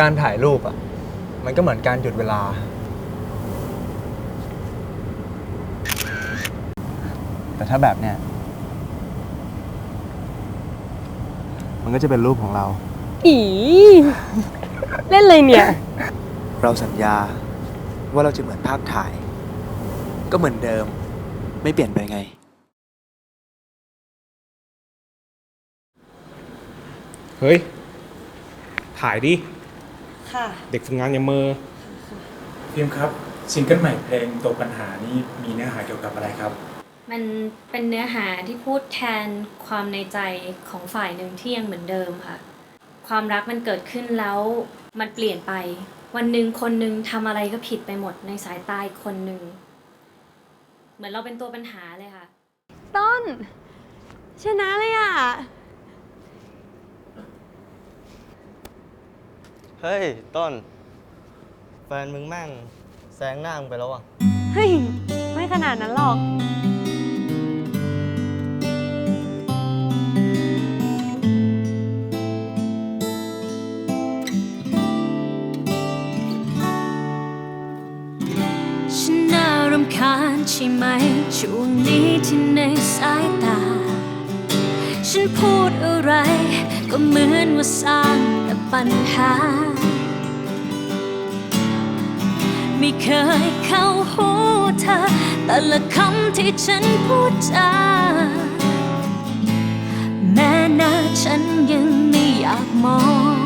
การถ่ายรูปอะ มันก็เหมือนการหยุดเวลา แต่ถ้าแบบเนี้ยมันก็จะเป็นรูปของเรา อีเล่นอะไรเนี่ย เราสัญญาว่าเราจะเหมือนภาพถ่าย ก็เหมือนเดิม ไม่เปลี่ยนไปไง เฮ้ย ถ่ายดิ ค่ะ เด็กฝึกงานอย่าเมอพิมพ์ครับซิงเกิลใหม่เพลงตัวปัญหานี่มีเนื้อหาเกี่ยวกับอะไรครับ มันเป็นเนื้อหาที่พูดแทนความในใจของฝ่ายหนึ่งที่ยังเหมือนเดิมค่ะ ความรักมันเกิดขึ้นแล้วมันเปลี่ยนไป วันหนึ่งคนหนึ่งทำอะไรก็ผิดไปหมดในสายตาอีกคนหนึ่งเหมือนเราเป็นตัวปัญหาเลยค่ะ ต้น ชนะเลยอะ เฮ้ย ต้น แฟนมึงแม่งแซงหน้ามึงไปแล้วอะ เฮ้ย ไม่ขนาดนั้นหรอก ฉันน่ารำคาญใช่ไหม ช่วงนี้ที่ในสายตา ฉันพูดอะไร ก็เหมือนว่าสร้างแต่ปัญหา ไม่เคยเข้าหูเธอ แต่ละคำที่ฉันพูดจาแม้น้าฉันยังไม่อยากมอง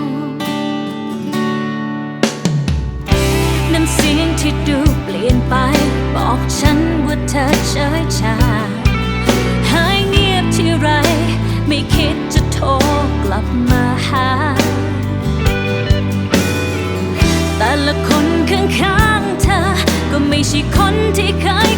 น้ำเสียงที่ดูเปลี่ยนไป บอกฉันว่าเธอเฉยชาหายเงียบที่ไร ไม่คิดจะโทรกลับมา ที่คนที่เคย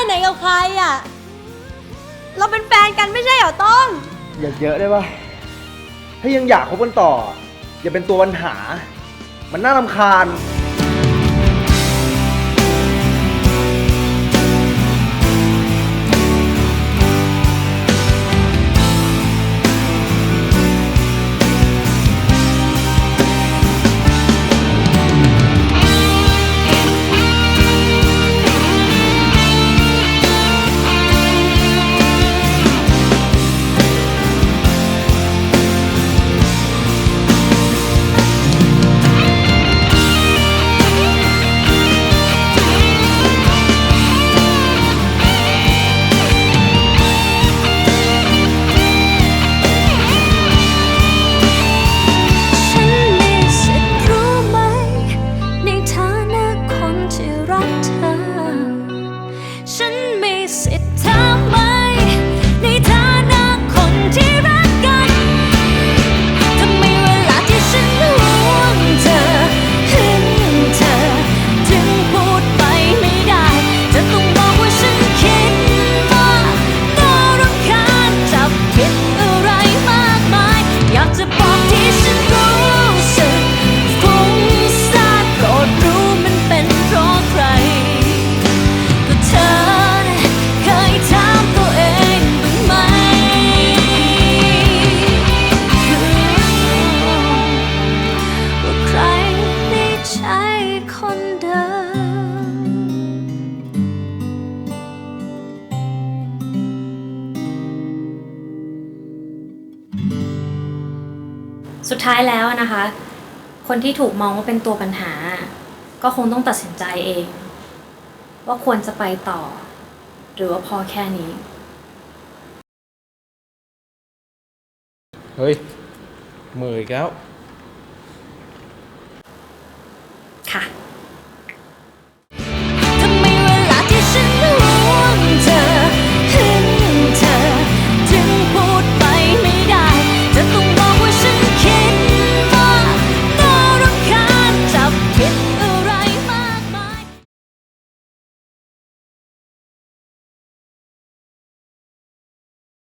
ไปไหนกับใครอะเราเป็นแฟนกันไม่ใช่เหรอต้น อย่าเยอะได้ปะถ้ายังอยากคบกันต่อ อย่าเป็นตัวปัญหา มันน่ารำคาญ sit ท้ายแล้วนะคะ คนที่ถูกมองว่าเป็นตัวปัญหา ก็คงต้องตัดสินใจเอง ว่าควรจะไปต่อ หรือว่าพอแค่นี้ เฮ้ยมืออีกแล้ว ค่ะ